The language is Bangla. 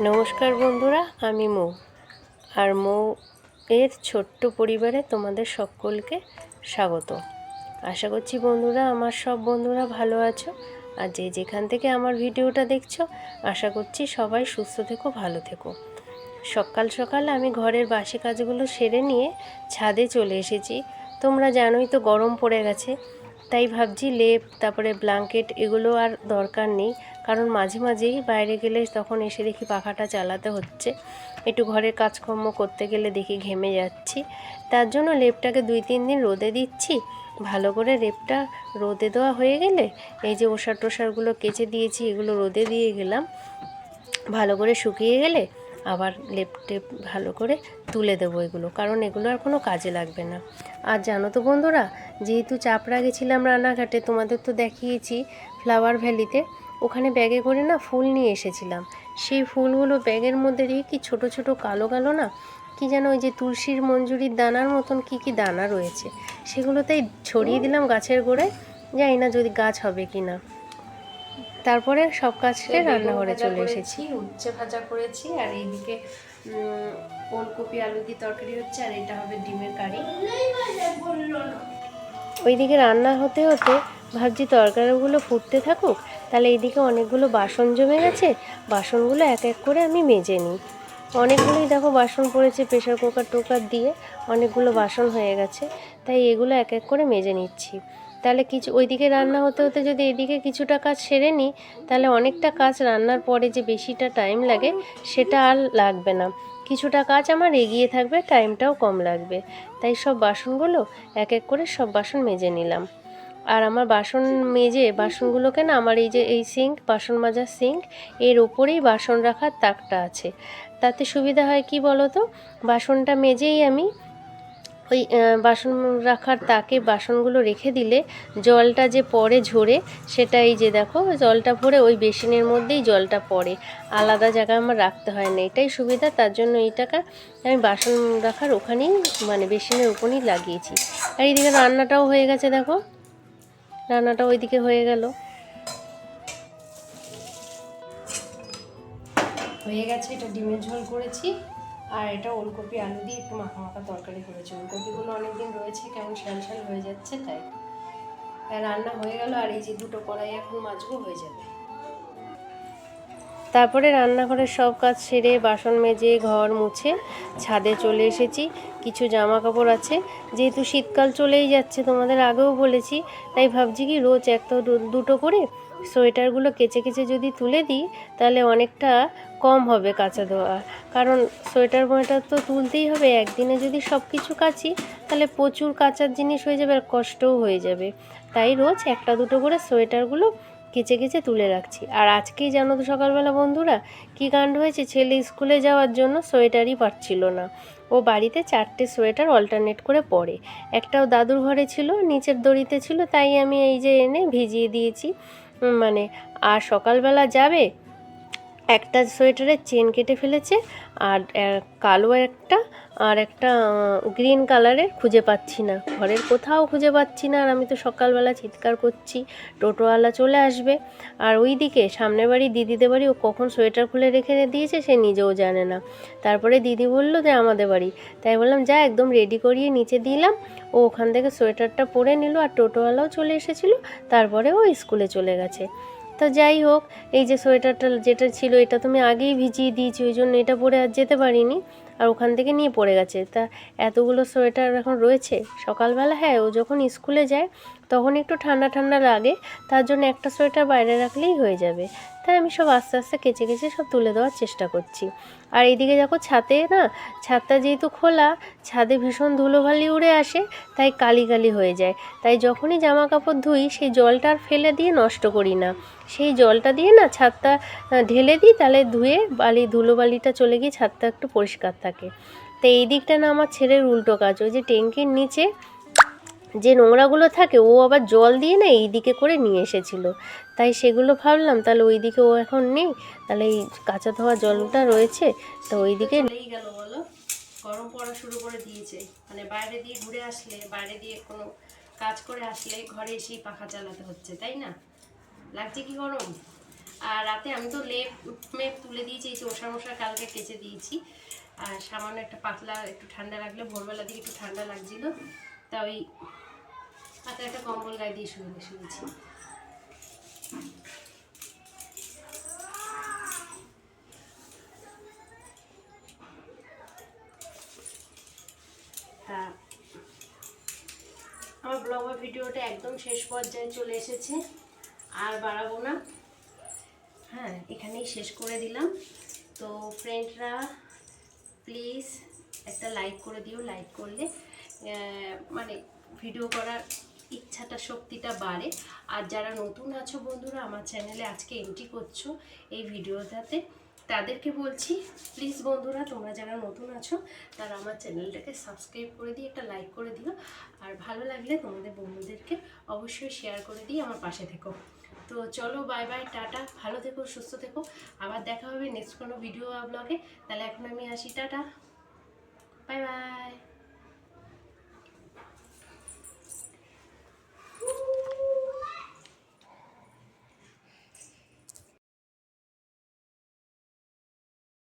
নমস্কার বন্ধুরা, আমি মৌ। আর মৌ এর ছোট্ট পরিবারে তোমাদের সকলকে স্বাগত। আশা করছি বন্ধুরা, আমার সব বন্ধুরা ভালো আছো। আর যে যেখান থেকে আমার ভিডিওটা দেখছ, আশা করছি সবাই সুস্থ থেকো, ভালো থেকো। সকাল সকাল আমি ঘরের বাসি কাজগুলো সেরে নিয়ে ছাদে চলে এসেছি। তোমরা জানোই তো গরম পড়ে গেছে, তাই ভাবছি লেপ, তারপরে ব্ল্যাঙ্কেট এগুলো আর দরকার নেই। কারণ মাঝে মাঝেই বাইরে গেলে তখন এসে দেখি পাখাটা চালাতে হচ্ছে। একটু ঘরের কাজকর্ম করতে গেলে দেখি ঘেমে যাচ্ছি। তার জন্য লেপটাকে দুই তিন দিন রোদে দিচ্ছি। ভালো করে লেপটা রোদে দেওয়া হয়ে গেলে এই যে ওষার টোষারগুলো কেচে দিয়েছি, এগুলো রোদে দিয়ে গেলাম। ভালো করে শুকিয়ে গেলে আবার লেপ টেপ ভালো করে তুলে দেবো এগুলো, কারণ এগুলো আর কোনো কাজে লাগবে না। আর জানো তো বন্ধুরা, যেহেতু চাপড়া গেছিলাম রান্নাঘাটে, তোমাদের তো দেখিয়েছি ফ্লাওয়ার ভ্যালিতে ওখানে ব্যাগে করে না ফুল নিয়ে এসেছিলাম। সেই ফুলগুলো ব্যাগের মধ্যে দিয়ে কি ছোট ছোট কালো কালো না কি যেন ওই যে তুলসীর মঞ্জুরির দানার মতন কি কি দানা রয়েছে সেগুলোতেই ছড়িয়ে দিলাম গাছের গোড়ায় জানি না যদি গাছ হবে কি না। তারপরে সব কাজ সেরে রান্নাঘরে চলে এসেছি। উচ্ছে ভাজা করেছি আর এইদিকে ওলকপি আলু দিয়ে তরকারি হচ্ছে আর এটা হবে ডিমের কারি। ওইদিকে রান্না হতে হতে ভাবছি তরকারিগুলো ফুটতে থাকুক তাহলে এইদিকে অনেকগুলো বাসন জমে গেছে। বাসনগুলো এক এক করে আমি মেজে নিই। অনেকগুলোই দেখো বাসন পড়েছে প্রেশার কুকার টোকার দিয়ে, অনেকগুলো বাসন হয়ে গেছে। তাই এগুলো এক এক করে মেজে নিচ্ছি। তাহলে কিছু, ওইদিকে রান্না হতে হতে যদি এদিকে কিছুটা কাজ সেরে নিই, তাহলে অনেকটা কাজ রান্নার পরে যে বেশিটা টাইম লাগে, সেটা আর লাগবে না। কিছুটা কাজ আমার এগিয়ে থাকবে, টাইমটাও কম লাগবে। তাই সব বাসনগুলো এক এক করে সব বাসন মেজে নিলাম। আর আমার বাসন মেজে বাসনগুলোকে না আমার এই যে এই সিঙ্ক বাসন মাজার সিঙ্ক এর ওপরেই বাসন রাখার তাকটা আছে। তাতে সুবিধা হয় কি বলো তো বাসনটা মেজেই আমি ওই বাসন রাখার তাকে বাসনগুলো রেখে দিলে জলটা যে পড়ে ঝরে সেটা এই যে দেখো, জলটা পড়ে ওই বেসিনের মধ্যেই জলটা পড়ে। আলাদা জায়গায় আমার রাখতে হয় না, এটাই সুবিধা। তার জন্য এই টাকা আমি বাসন রাখার ওখানেই মানে বেসিনের ওপরেই লাগিয়েছি। আর এইদিকে রান্নাটাও হয়ে গেছে দেখো। রান্নাটা ওইদিকে হয়ে গেল। হয়ে গেছে, এটা ডিমের ঝোল করেছি। আর এটা ওলকপি আলু দিয়ে একটু মাখা মাখা তরকারি করেছি। ওলকপিগুলো অনেকদিন রয়েছে, কেমন শ্যাল শ্যাল হয়ে যাচ্ছে, তাই। রান্না হয়ে গেল, আর এই যে দুটো কড়াই এখন মাছগুলো হয়ে যাবে। তারপরে রান্নাঘরের সব কাজ সেরে বাসন মেজে ঘর মুছে ছাদে চলে এসেছি। কিছু জামা কাপড় আছে। যেহেতু শীতকাল চলেই যাচ্ছে, তোমাদের আগেও বলেছি, তাই ভাবছি কি রোজ একটা দুটো করে সোয়েটারগুলো কেচে কেচে যদি তুলে দিই, তাহলে অনেকটা কম হবে কাচা দেওয়া কারণ সোয়েটার মোয়েটার তো তুলতেই হবে, একদিনে যদি সব কিছু কাচি, তাহলে প্রচুর কাচার জিনিস হয়ে যাবে আর কষ্টও হয়ে যাবে। তাই রোজ একটা দুটো করে সোয়েটারগুলো কেচে কেচে তুলে রাখছি। আর আজকেই জানো তো সকালবেলা বন্ধুরা, কি কাণ্ড হয়েছে? ছেলে স্কুলে যাওয়ার জন্য সোয়েটারই পারছিল না। ও বাড়িতে চারটে সোয়েটার অল্টারনেট করে পরে। একটাও দাদুর ঘরে ছিল, নিচের দড়িতে ছিল, তাই আমি এই যে এনে ভিজিয়ে দিয়েছি। মানে আর সকালবেলা যাবে? একটা সোয়েটারের চেন কেটে ফেলেছে আর কালো একটা আর একটা গ্রিন কালারের খুঁজে পাচ্ছি না। ঘরের কোথাও খুঁজে পাচ্ছি না আর আমি তো সকালবেলা চিৎকার করছি, টোটোওয়ালা চলে আসবে। আর ওই দিকে সামনের বাড়ি দিদিদের বাড়ি ও কখন সোয়েটার খুলে রেখে দিয়েছে সে নিজেও জানে না। তারপরে দিদি বলল যে আমাদের বাড়ি। তাই বললাম, যা, একদম রেডি করিয়ে নিচে দিলাম। ও ওখান থেকে সোয়েটারটা পরে নিল আর টোটোওয়ালাও চলে এসেছিল, তারপরে ও স্কুলে চলে গেছে। তো যাই হোক, এই যে সোয়েটারটা যেটা ছিল এটা তো আমি আগেই ভিজিয়ে দিয়েছি ওই জন্য এটা পরে আর যেতে পারিনি। আর ওখান থেকে নিয়ে পড়ে গেছে। তা এতগুলো সোয়েটার এখন রয়েছে? সকালবেলা হ্যাঁ ও যখন স্কুলে যায় তখন একটু ঠান্ডা ঠান্ডা লাগে, তার জন্য একটা সোয়েটার বাইরে রাখলেই হয়ে যাবে। তাই আমি সব আস্তে আস্তে কেচে কেচে সব তুলে দেওয়ার চেষ্টা করছি। আর এইদিকে দেখো ছাদে না, ছাদটা যেহেতু খোলা, ছাদে ভীষণ ধুলোবালি উড়ে আসে, তাই কালি কালি হয়ে যায়। তাই যখনই জামা কাপড় ধুই, সেই জলটা আর ফেলে দিয়ে নষ্ট করি না। সেই জলটা দিয়ে না ছাদটা ঢেলে দিই, তাহলে ধুয়ে বালি, ধুলোবালিটা চলে গিয়ে ছাদটা একটু পরিষ্কার থাকে। তো এই দিকটা না আমার ছেলের উল্টো কাজ, ওই যে ট্যাঙ্কির নিচে যে নোংরাগুলো থাকে, ও আবার জল দিয়ে না এই দিকে করে নিয়ে এসেছিল। তাই সেগুলো ভাবলাম, তাহলে ওই দিকে ও এখন নেই, তাহলে এই কাঁচা ধোয়া জলটা রয়েছে, তো ওই দিকে গেল বলো? গরম পড়া শুরু করে দিয়েছে। মানে বাইরে দিয়ে ঘুরে আসলে, বাইরে দিয়ে কোনো কাজ করে আসলে ঘরে এসেই পাখা চালাতে হচ্ছে, তাই না? লাগছে কি গরম? আর রাতে আমি তো লেপ, মেপ তুলে দিয়েছি, এই ওষা মশা কালকে কেচে দিয়েছি। আর সামান্য একটা পাতলা, একটু ঠান্ডা লাগলে, ভোরবেলা দিকে একটু ঠান্ডা লাগছিল। তা ওই পাতলা একটা কম্বল গায়ে দিয়ে শুয়ে শুয়েছি তা, আমার ব্লগের ভিডিওটা একদম শেষ পর্যায়ে চলে এসেছে, আর বাড়াবো না। হ্যাঁ এখানেই শেষ করে দিলাম। তো ফ্রেন্ডরা প্লিজ একটা লাইক করে দিও। লাইক করলে মানে ভিডিও করার ইচ্ছাটা, শক্তিটা বাড়ে। আর যারা নতুন আছো বন্ধুরা, আমার চ্যানেলে আজকে এন্ট্রি করছ এই ভিডিওটাতে, তাদেরকে বলছি প্লিজ বন্ধুরা, তোমরা যারা নতুন আছো, তারা আমার চ্যানেলটাকে সাবস্ক্রাইব করে দিয়ে একটা লাইক করে দিও। আর ভালো লাগলে তোমাদের বন্ধুদেরকে অবশ্যই শেয়ার করে দিয়ে আমার পাশে থেকো। তো চলো বাই বাই টাটা, ভালো থেকো, সুস্থ থেকো। আবার দেখা হবে নেক্সট কোনো ভিডিও ব্লগে তাহলে এখন আমি আসি, টাটা। Bye bye